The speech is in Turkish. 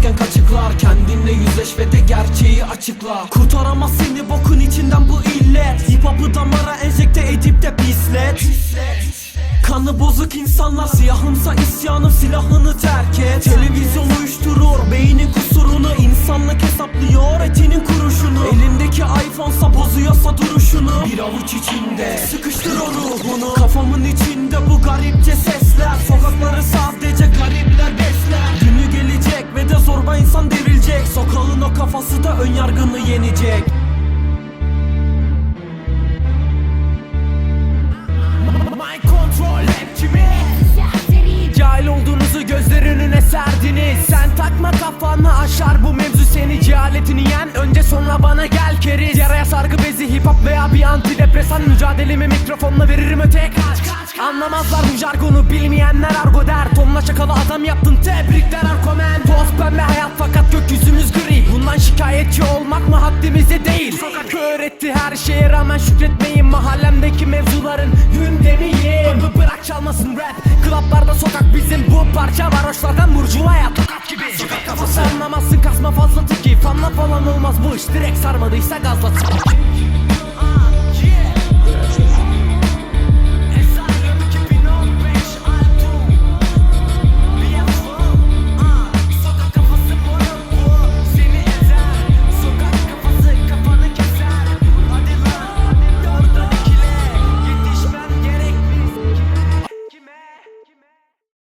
Kaçmazken kaçıklar Kendinle yüzleş ve de gerçeği açıkla. Kurtaramaz seni bokun içinden bu illet. Hip hop'u damara enjekte edip de pislet. Kanı bozuk insanlar Siyahımsa isyanım silahını terk et. Televizyon uyuşturur beynin kusurunu insanlık hesaplıyor etinin kuruşunu. Elindeki iPhone'sa bozuyorsa duruşunu. Bir avuç içinde sıkıştır o ruhunu. Kafamın içinde bu garip kafası da ön yargını yenecek. My control hep? Cahil olduğunuzu gözler önüne serdiniz. Sen takma kafanı aşar bu mevzu seni Cehaletini yen. Önce sonra bana gel keriz. Yaraya sargı bezi hip hop veya bir antidepresan. Mücadelemi mikrofonla veririm öteye kaç. Anlamazlar bu jargonu bilmeyenler argo der. Tonla çakalı adam yaptın tebrikler arkomen. Toz pembe hayat fakat Şikayetçi olmak mı haddimize değil? Sokak öğretti her şeye rağmen şükretmeyin Mahallemdeki mevzuların gündemiyim Bırak çalmasın rap. Klaplarda sokak bizim bu parça Varoşlardan burjuvaya tokat gibi. Sokak kafası. Anlamazsın kasma fazla tiki. Fanla falan olmaz bu iş. Direkt sarmadıysa gazla